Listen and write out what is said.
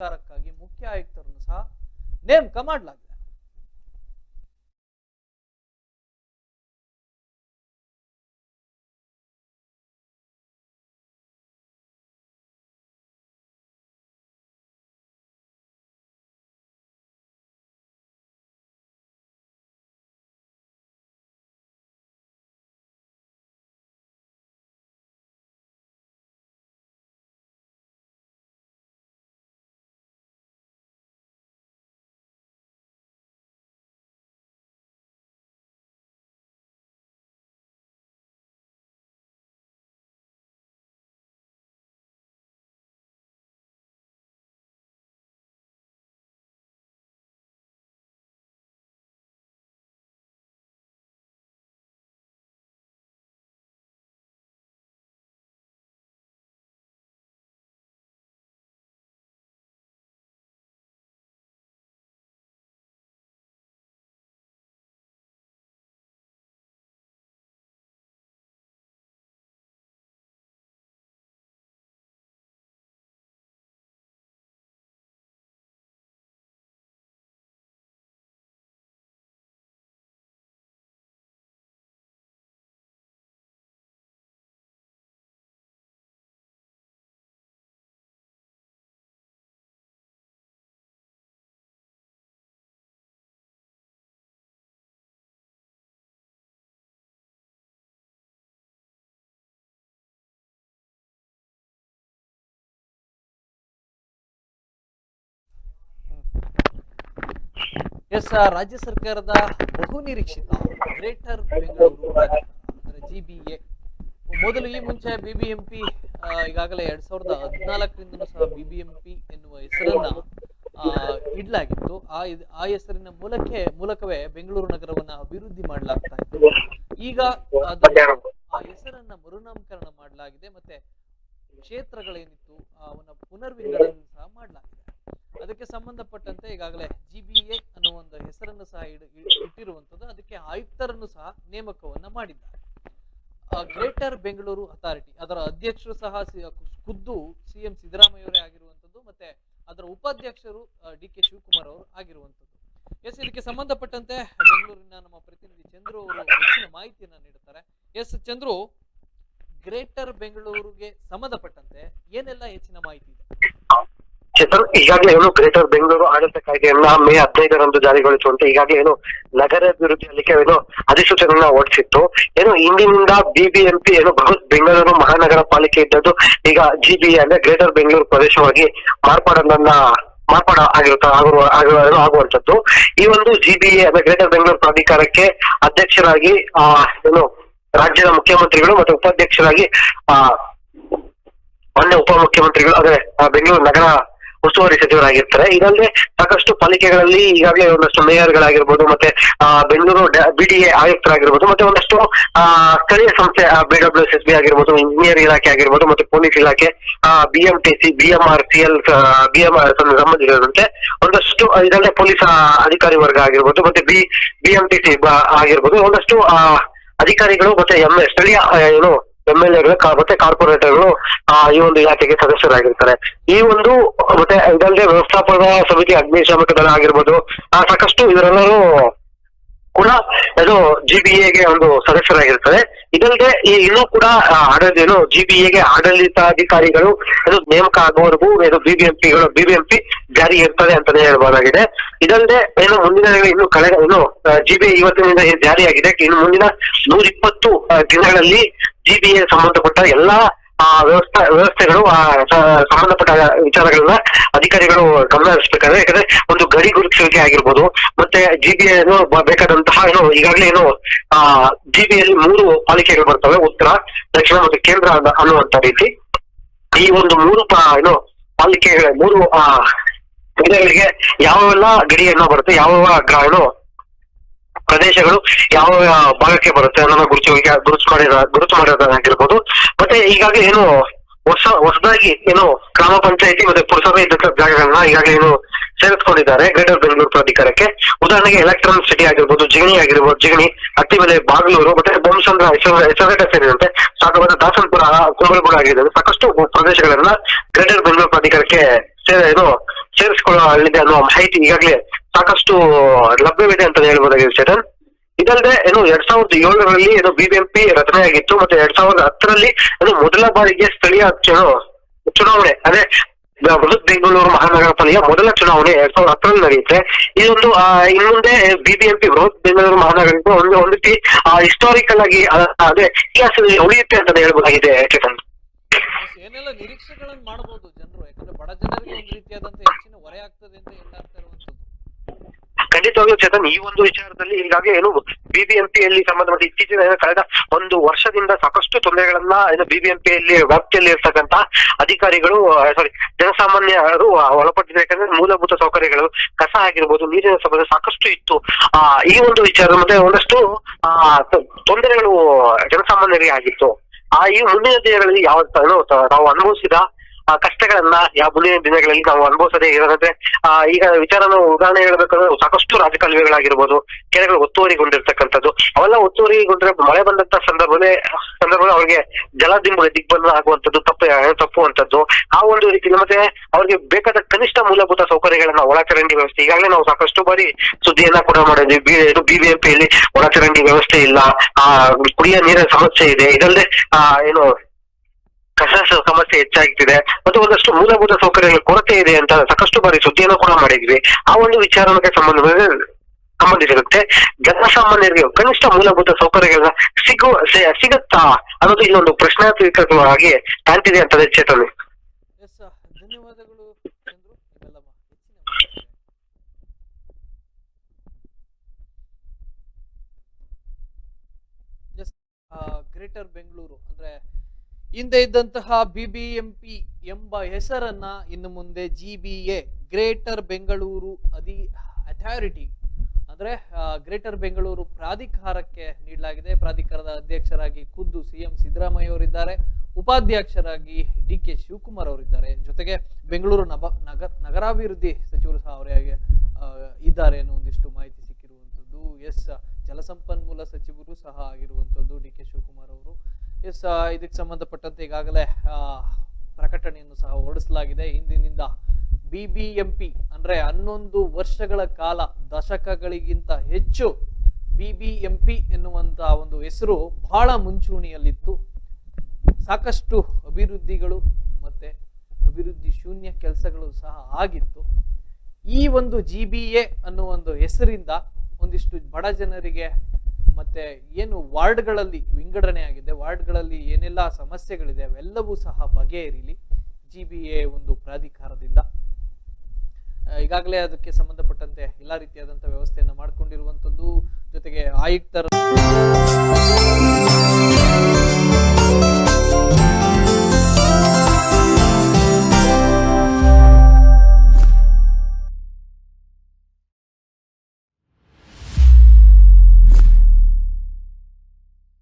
ಸರ್ಕಾರಕ್ಕಾಗಿ ಮುಖ್ಯ ಆಯುಕ್ತರನ್ನು ಸಹ ನೇಮಕ ಮಾಡಲಾಗಿದೆ. ಎಸ್ ರಾಜ್ಯ ಸರ್ಕಾರದ ಬಹು ನಿರೀಕ್ಷಿತ ಗ್ರೇಟರ್ ಬೆಂಗಳೂರು ಅಂದ್ರೆ ಜಿ ಬಿ ಎ ಮೊದಲು ಈ ಮುಂಚೆ ಬಿಬಿಎಂಪಿ ಈಗಾಗಲೇ ಎರಡ್ ಸಾವಿರದ ಹದಿನಾಲ್ಕರಿಂದಲೂ ಸಹ ಬಿಬಿಎಂಪಿ ಎನ್ನುವ ಹೆಸರನ್ನ ಇಡ್ಲಾಗಿತ್ತು. ಆ ಆ ಹೆಸರಿನ ಮೂಲಕ್ಕೆ, ಮೂಲಕವೇ ಬೆಂಗಳೂರು ನಗರವನ್ನ ಅಭಿವೃದ್ಧಿ ಮಾಡಲಾಗ್ತಾ ಇತ್ತು. ಈಗ ಆ ಹೆಸರನ್ನ ಮರುನಾಮಕರಣ ಮಾಡಲಾಗಿದೆ. ಮತ್ತೆ ಕ್ಷೇತ್ರಗಳೇನಿತ್ತು ಅವನ ಪುನರ್ವಿಂಗಡಣೆ ಸಹ ಮಾಡಲಾಗಿದೆ. ಅದಕ್ಕೆ ಸಂಬಂಧಪಟ್ಟಂತೆ ಈಗಾಗಲೇ ಜಿ ಬಿ ಎ ಅನ್ನೋ ಒಂದು ಹೆಸರನ್ನು ಸಹ ಇಟ್ಟಿರುವಂತದ್ದು ಅದಕ್ಕೆ ಆಯುಕ್ತರನ್ನು ಸಹ ನೇಮಕವನ್ನ ಮಾಡಿದ್ದಾರೆ. ಗ್ರೇಟರ್ ಬೆಂಗಳೂರು ಅಥಾರಿಟಿ ಅದರ ಅಧ್ಯಕ್ಷರು ಸಹ ಸಿ- ಖುದ್ದು ಸಿಎಂ ಸಿದ್ದರಾಮಯ್ಯವರೇ ಆಗಿರುವಂತದ್ದು ಮತ್ತೆ ಅದರ ಉಪಾಧ್ಯಕ್ಷರು ಡಿ ಕೆ ಶಿವಕುಮಾರ್ ಅವರು ಆಗಿರುವಂತದ್ದು ಎಸ್, ಇದಕ್ಕೆ ಸಂಬಂಧಪಟ್ಟಂತೆ ಬೆಂಗಳೂರಿನ ನಮ್ಮ ಪ್ರತಿನಿಧಿ ಚಂದ್ರು ಅವರು ಹೆಚ್ಚಿನ ಮಾಹಿತಿಯನ್ನ ನೀಡುತ್ತಾರೆ. ಎಸ್, ಚಂದ್ರು, ಗ್ರೇಟರ್ ಬೆಂಗಳೂರಿಗೆ ಸಂಬಂಧಪಟ್ಟಂತೆ ಏನೆಲ್ಲ ಹೆಚ್ಚಿನ ಮಾಹಿತಿ ಇದೆ? ಚೇತನ್, ಈಗಾಗಲೇ ಏನು ಗ್ರೇಟರ್ ಬೆಂಗಳೂರು ಆಡಳಿತ ಕಾಯ್ದೆಯನ್ನ ಮೇ ಹದಿನೈದರಂದು ಜಾರಿಗೊಳಿಸುವಂತೆ ಈಗಾಗಲೇ ಏನು ನಗರಾಭಿವೃದ್ಧಿ ಅಲ್ಲಿಗೆ ಏನು ಅಧಿಸೂಚನೆಯನ್ನ ಹೊರಡಿಸಿತ್ತು. ಏನು ಇಂದಿನಿಂದ ಬಿಬಿಎಂಪಿ ಏನು ಬೃಹತ್ ಬೆಂಗಳೂರು ಮಹಾನಗರ ಪಾಲಿಕೆ ಇದ್ದದ್ದು ಈಗ ಜಿಬಿ ಅಂದ್ರೆ ಗ್ರೇಟರ್ ಬೆಂಗಳೂರು ಪ್ರದೇಶವಾಗಿ ಮಾರ್ಪಾಡನ್ನ ಮಾರ್ಪಾಡ ಆಗಿರುತ್ತ ಆಗುವಂತದ್ದು ಈ ಒಂದು ಜಿಬಿಎ ಅಂದ್ರೆ ಗ್ರೇಟರ್ ಬೆಂಗಳೂರು ಪ್ರಾಧಿಕಾರಕ್ಕೆ ಅಧ್ಯಕ್ಷರಾಗಿ, ಆ, ಏನು ರಾಜ್ಯದ ಮುಖ್ಯಮಂತ್ರಿಗಳು ಮತ್ತು ಉಪಾಧ್ಯಕ್ಷರಾಗಿ, ಆ ಮೊನ್ನೆ ಉಪಮುಖ್ಯಮಂತ್ರಿಗಳು, ಅಂದ್ರೆ ಬೆಂಗಳೂರು ನಗರ ಉಸ್ತುವಾರಿ ಸಚಿವರಾಗಿರ್ತಾರೆ ಇದಲ್ಲದೆ ಸಾಕಷ್ಟು ಪಾಲಿಕೆಗಳಲ್ಲಿ ಈಗಾಗಲೇ ಒಂದಷ್ಟು ಮೇಯರ್ ಗಳಾಗಿರ್ಬೋದು ಮತ್ತೆ ಬೆಂಗಳೂರು ಬಿಡಿಎ ಆಯುಕ್ತರಾಗಿರ್ಬೋದು ಮತ್ತೆ ಒಂದಷ್ಟು ಸ್ಥಳೀಯ ಸಂಸ್ಥೆ ಬಿ ಡಬ್ಲ್ಯೂ ಎಸ್ ಬಿ ಆಗಿರ್ಬೋದು, ಇಂಜಿನಿಯರ್ ಇಲಾಖೆ ಆಗಿರ್ಬೋದು ಮತ್ತೆ ಪೊಲೀಸ್ ಇಲಾಖೆ BMTC BMR C L BMR ಸಂಬಂಧಿಸಿದಂತೆ ಒಂದಷ್ಟು ಇದಲ್ಲೇ ಪೊಲೀಸ್ ಅಧಿಕಾರಿ ವರ್ಗ ಆಗಿರ್ಬೋದು ಮತ್ತೆ ಬಿ, ಬಿಎಂಟಿಸಿ ಆಗಿರ್ಬೋದು ಒಂದಷ್ಟು ಅಧಿಕಾರಿಗಳು ಮತ್ತೆ ಎಂ ಸ್ಥಳೀಯ ಏನು ಎಂ ಎಲ್ ಎಗಳು ಮತ್ತೆ ಕಾರ್ಪೊರೇಟರ್ಗಳು ಆ, ಈ ಒಂದು ಇಲಾಖೆಗೆ ಸದಸ್ಯರಾಗಿರ್ತಾರೆ. ಈ ಒಂದು ಮತ್ತೆ ಇದಲ್ಲದೆ ವ್ಯವಸ್ಥಾಪನಾ ಸಮಿತಿ ಅಗ್ನಿಶಾಮಕ ದಳ ಆಗಿರ್ಬೋದು ಆ, ಸಾಕಷ್ಟು ಇವರೆಲ್ಲರೂ ಕೂಡ ಇದು ಜಿಬಿಎಗೆ ಒಂದು ಸದಸ್ಯರಾಗಿರ್ತಾರೆ. ಇದಲ್ಲದೆ ಈ ಇನ್ನೂ ಕೂಡ ಆಡಳಿತ ಏನು ಜಿಬಿಎಗೆ ಆಡಳಿತಾಧಿಕಾರಿಗಳು ಅದು ನೇಮಕ ಆಗುವವರೆಗೂ ಇದು ಬಿಬಿಎಂಪಿಗಳು ಬಿಬಿಎಂಪಿ ಜಾರಿ ಇರ್ತದೆ ಅಂತಾನೆ ಹೇಳ್ಬೋದಾಗಿದೆ. ಇದಲ್ಲದೆ ಏನು ಮುಂದಿನ ದಿನ ಇನ್ನು ಕಳೆದ ಏನು ಜಿಬಿಎ ಇವತ್ತಿನಿಂದ ಏನು ಜಾರಿಯಾಗಿದೆ. ಇನ್ನು ಮುಂದಿನ ನೂರ ಇಪ್ಪತ್ತು ದಿನಗಳಲ್ಲಿ ಜಿಬಿಎ ಸಂಬಂಧಪಟ್ಟ ಎಲ್ಲಾ ವ್ಯವಸ್ಥೆ, ವ್ಯವಸ್ಥೆಗಳು, ಆ ಸಂಬಂಧಪಟ್ಟ ವಿಚಾರಗಳನ್ನ ಅಧಿಕಾರಿಗಳು ಗಮನ ಹರಿಸ್ಬೇಕಾದ್ರೆ ಯಾಕಂದ್ರೆ ಒಂದು ಗಡಿ ಗುರುತಿಸುವಿಕೆ ಆಗಿರ್ಬೋದು, ಮತ್ತೆ ಜಿಬಿಎ ಏನು ಬೇಕಾದಂತಹ ಏನು, ಈಗಾಗಲೇ ಏನು, ಆ ಜಿಬಿಯಲ್ಲಿ ಮೂರು ಪಾಲಿಕೆಗಳು ಬರ್ತವೆ, ಉತ್ತರ, ದಕ್ಷಿಣ ಮತ್ತು ಕೇಂದ್ರ ಅನ್ನ- ಅನ್ನುವಂತ ರೀತಿ. ಈ ಒಂದು ಮೂರು ಏನು ಪಾಲಿಕೆಗಳ ಮೂರು, ಆ ಜಿಲ್ಲೆಗಳಿಗೆ ಯಾವೆಲ್ಲ ಗಡಿಯನ್ನು ಬರುತ್ತೆ ಯಾವ ಗ್ರಾ ಏನು ಪ್ರದೇಶಗಳು ಯಾವ ಭಾಗಕ್ಕೆ ಬರುತ್ತೆ ಅದನ್ನ ಗುರುತು ಗುರುತು ಗುರುತು ಮಾಡಿರೋದಾಗಿರ್ಬೋದು ಮತ್ತೆ ಈಗಾಗಲೇ ಏನು ಹೊಸ, ಹೊಸದಾಗಿ ಏನು ಗ್ರಾಮ ಪಂಚಾಯತಿ ಮತ್ತೆ ಪುರಸಭೆ ಇದ್ದ ಜಾಗಗಳನ್ನ ಈಗಾಗಲೇ ಏನು ಸೇರಿಸ್ಕೊಂಡಿದ್ದಾರೆ ಗ್ರೇಟರ್ ಬೆಂಗಳೂರು ಪ್ರಾಧಿಕಾರಕ್ಕೆ. ಉದಾಹರಣೆಗೆ ಎಲೆಕ್ಟ್ರಾನಿಕ್ ಸಿಟಿ ಆಗಿರ್ಬೋದು, ಜಿಗಣಿ ಆಗಿರ್ಬೋದು, ಜಿಗಣಿ ಅತ್ತಿಮಲೆ ಬಾಗಲೂರು ಮತ್ತೆ ಬೊಮ್ಮಸಂದ್ರ ಹೆಸರುಘಟ್ಟ ಸೇರಿದಂತೆ ಸಾಕವಾದ ದಾಸನಪುರ, ಕುಂಬಳಗೂಡ ಆಗಿದೆ ಸಾಕಷ್ಟು ಪ್ರದೇಶಗಳನ್ನ ಗ್ರೇಟರ್ ಬೆಂಗಳೂರು ಪ್ರಾಧಿಕಾರಕ್ಕೆ ಸೇ- ಹಳ್ಳಿದೆ ಅನ್ನೋ ಮಾಹಿತಿ ಈಗಾಗಲೇ ಸಾಕಷ್ಟು ಲಭ್ಯವಿದೆ ಅಂತ ಹೇಳ್ಬೋದಾಗಿದೆ ಚೇತನ್. ಇದಲ್ಲದೆ ಏನು ಎರಡ್ ಸಾವಿರದ ಏಳರಲ್ಲಿ ಏನು ಬಿಬಿಎಂಪಿ ರಚನೆಯಾಗಿತ್ತು ಮತ್ತೆ ಎರಡ್ ಸಾವಿರದ ಹತ್ತರಲ್ಲಿ ಏನು ಮೊದಲ ಬಾರಿಗೆ ಸ್ಥಳೀಯ ಚುನಾವಣೆ ಅದೇ ಬೃಹತ್ ಬೆಂಗಳೂರು ಮಹಾನಗರ ಪಾಲಿಕೆಯ ಮೊದಲ ಚುನಾವಣೆ ಎರಡ್ ಸಾವಿರದ ಹತ್ತರಲ್ಲಿ ನಡೆಯುತ್ತೆ. ಇದೊಂದು ಆ, ಇನ್ನು ಮುಂದೆ ಬಿಬಿಎಂಪಿ ಬೃಹತ್ ಬೆಂಗಳೂರು ಮಹಾನಗರಕ್ಕೆ ಒಂದು ಒಂದು ರೀತಿ ಹಿಸ್ಟಾರಿಕಲ್ ಆಗಿ ಅದೇ ಇತಿಹಾಸದಲ್ಲಿ ಉಳಿಯುತ್ತೆ ಅಂತ ಹೇಳ್ಬೋದಾಗಿದೆ ಚೇತನ್. ಏನೆಲ್ಲ ನಿರೀಕ್ಷೆಗಳನ್ನು ಮಾಡಬಹುದು ಯಾಕಂದ್ರೆ ಬಡ ಜನರಿಗೆ ರೀತಿಯಾದಂತ ಹೆಚ್ಚಿನ ಹೊರೆ ಅಂತ ಹೇಳ್ತಾ ಇರುವಂತದ್ದು. ಖಂಡಿತವಾಗಿಯೂ ಚೇತನ್, ಈ ಒಂದು ವಿಚಾರದಲ್ಲಿ ಈಗಾಗಲೇ ಏನು ಬಿಬಿಎಂಪಿಯಲ್ಲಿ ಸಂಬಂಧಪಟ್ಟ ಇತ್ತೀಚಿನ ಕಳೆದ ಒಂದು ವರ್ಷದಿಂದ ಸಾಕಷ್ಟು ತೊಂದರೆಗಳನ್ನ ಏನು ಬಿಬಿಎಂಪಿಯಲ್ಲಿ ವ್ಯಾಪ್ತಿಯಲ್ಲಿ ಇರ್ತಕ್ಕಂತ ಅಧಿಕಾರಿಗಳು ಸಾರಿ ಜನಸಾಮಾನ್ಯರು ಒಳಪಟ್ಟಿದ್ದಾರೆ. ಯಾಕಂದ್ರೆ ಮೂಲಭೂತ ಸೌಕರ್ಯಗಳು, ಕಸ ಆಗಿರ್ಬೋದು, ನೀರಿನ ಸಂಬಂಧ ಸಾಕಷ್ಟು ಇತ್ತು. ಆ, ಈ ಒಂದು ವಿಚಾರ ಮತ್ತೆ ಒಂದಷ್ಟು, ಆ ತೊಂದರೆಗಳು ಜನಸಾಮಾನ್ಯರಿಗೆ ಆಗಿತ್ತು. ಆ, ಈ ಮುಂದಿನ ದಿನಗಳಲ್ಲಿ ಯಾವ ತಾವು ಅನುಭವಿಸಿದ ಕಷ್ಟಗಳನ್ನ ಯಾವ ಮುಂದಿನ ದಿನಗಳಲ್ಲಿ ನಾವು ಅನುಭವಿಸದೇ ಇರೋದಂತೆ ಆ, ಈಗ ವಿಚಾರನ ಉದಾಹರಣೆ ಹೇಳ್ಬೇಕಂದ್ರೆ ಸಾಕಷ್ಟು ರಾಜಕಾಲುವೆಗಳಾಗಿರ್ಬೋದು, ಕೆರೆಗಳು ಒತ್ತುವರಿಗೊಂಡಿರ್ತಕ್ಕಂಥದ್ದು, ಅವೆಲ್ಲ ಒತ್ತುವರಿಗೊಂಡ್ರೆ ಮಳೆ ಬಂದಂತ ಸಂದರ್ಭನೇ, ಸಂದರ್ಭದಲ್ಲಿ ಅವ್ರಿಗೆ ಜಲದಿಂಬುಗೆ ದಿಗ್ಬಂಧನ ಆಗುವಂತದ್ದು ತಪ್ಪು ತಪ್ಪುವಂತದ್ದು ಆ ಒಂದು ರೀತಿ ಮತ್ತೆ ಅವ್ರಿಗೆ ಬೇಕಾದ ಕನಿಷ್ಠ ಮೂಲಭೂತ ಸೌಕರ್ಯಗಳನ್ನ ಒಳಚರಂಡಿ ವ್ಯವಸ್ಥೆ, ಈಗಾಗಲೇ ನಾವು ಸಾಕಷ್ಟು ಬಾರಿ ಸುದ್ದಿಯನ್ನ ಕೂಡ ಮಾಡಿದ್ವಿ. ಬಿಬಿಎಂಪಿಯಲ್ಲಿ ಒಳಚರಂಡಿ ವ್ಯವಸ್ಥೆ ಇಲ್ಲ, ಆ, ಕುಡಿಯ ನೀರಿನ ಸಮಸ್ಯೆ ಇದೆ ಇದಲ್ಲದೆ ಆ, ಏನು ಕಸ ಸಮಸ್ಯೆ ಹೆಚ್ಚಾಗ್ತಿದೆ ಮತ್ತು ಒಂದಷ್ಟು ಮೂಲಭೂತ ಸೌಕರ್ಯಗಳ ಕೊರತೆ ಇದೆ ಅಂತ ಸಾಕಷ್ಟು ಬಾರಿ ಸುದ್ದಿಯನ್ನು ಕೂಡ ಮಾಡಿದ್ವಿ. ಆ ಒಂದು ವಿಚಾರಕ್ಕೆ ಸಂಬಂಧ ಸಂಬಂಧಿಸಿರುತ್ತೆ ಜನಸಾಮಾನ್ಯರಿಗೆ ಕನಿಷ್ಠ ಮೂಲಭೂತ ಸೌಕರ್ಯಗಳನ್ನ ಸಿಗುವ ಸಿಗುತ್ತಾ ಅನ್ನೋದು ಇನ್ನೊಂದು ಪ್ರಶ್ನಾತ್ಮಕವಾಗಿ ಕಾಣ್ತಿದೆ ಅಂತ ಚೇತನ್. ಗ್ರೇಟರ್ ಬೆಂಗಳೂರು, ಅಂದ್ರೆ ಹಿಂದೆ ಇದ್ದಂತಹ ಬಿಬಿಎಂಪಿ ಎಂಬ ಹೆಸರನ್ನ ಇನ್ನು ಮುಂದೆ G B A greater Bengaluru ಅಧಿ authority ಅಂದ್ರೆ ಗ್ರೇಟರ್ ಬೆಂಗಳೂರು ಪ್ರಾಧಿಕಾರಕ್ಕೆ ನೀಡಲಾಗಿದೆ. ಪ್ರಾಧಿಕಾರದ ಅಧ್ಯಕ್ಷರಾಗಿ ಖುದ್ದು ಸಿಎಂ ಸಿದ್ದರಾಮಯ್ಯ ಅವರಿದ್ದಾರೆ. ಉಪಾಧ್ಯಕ್ಷರಾಗಿ ಡಿ ಕೆ ಶಿವಕುಮಾರ್ ಅವರಿದ್ದಾರೆ. ಜೊತೆಗೆ ಬೆಂಗಳೂರು ನಬ ನಗರ ನಗರಾಭಿವೃದ್ಧಿ ಸಚಿವರು ಸಹ ಅವರಿಗೆ ಇದ್ದಾರೆ ಅನ್ನೋ ಒಂದಿಷ್ಟು ಮಾಹಿತಿ ಸಿಕ್ಕಿರುವಂಥದ್ದು. ಎಸ್, ಜಲಸಂಪನ್ಮೂಲ ಸಚಿವರು ಸಹ ಆಗಿರುವಂಥದ್ದು ಡಿ ಕೆ ಶಿವಕುಮಾರ್ ಅವರು. ಎಸ್ ಇದಕ್ಕೆ ಸಂಬಂಧಪಟ್ಟಂತೆ ಈಗಾಗಲೇ ಪ್ರಕಟಣೆಯನ್ನು ಸಹ ಹೊರಡಿಸಲಾಗಿದೆ. ಇಂದಿನಿಂದ ಬಿ ಬಿ ಎಂ ಪಿ ಅಂದ್ರೆ ಹನ್ನೊಂದು ವರ್ಷಗಳ ಕಾಲ ದಶಕಗಳಿಗಿಂತ ಹೆಚ್ಚು ಬಿ ಬಿ ಎಂ ಪಿ ಎನ್ನುವಂಥ ಒಂದು ಹೆಸರು ಬಹಳ ಮುಂಚೂಣಿಯಲ್ಲಿತ್ತು. ಸಾಕಷ್ಟು ಅಭಿವೃದ್ಧಿಗಳು ಮತ್ತೆ ಅಭಿವೃದ್ಧಿ ಶೂನ್ಯ ಕೆಲಸಗಳು ಸಹ ಆಗಿತ್ತು. ಈ ಒಂದು ಜಿ ಬಿ ಎ ಅನ್ನೋ ಒಂದು ಹೆಸರಿಂದ ಒಂದಿಷ್ಟು ಬಡ ಜನರಿಗೆ ಮತ್ತೆ ಏನು ವಾರ್ಡ್ಗಳಲ್ಲಿ ವಿಂಗಡಣೆ ಆಗಿದೆ ವಾರ್ಡ್ಗಳಲ್ಲಿ ಏನೆಲ್ಲ ಸಮಸ್ಯೆಗಳಿದೆ, ಅವೆಲ್ಲವೂ ಸಹ ಬಗೆಹರಿಲಿ ಜಿ ಬಿ ಎ ಒಂದು ಪ್ರಾಧಿಕಾರದಿಂದ. ಈಗಾಗಲೇ ಅದಕ್ಕೆ ಸಂಬಂಧಪಟ್ಟಂತೆ ಎಲ್ಲ ರೀತಿಯಾದಂಥ ವ್ಯವಸ್ಥೆಯನ್ನು ಮಾಡಿಕೊಂಡಿರುವಂಥದ್ದು ಜೊತೆಗೆ ಆಯುಕ್ತರ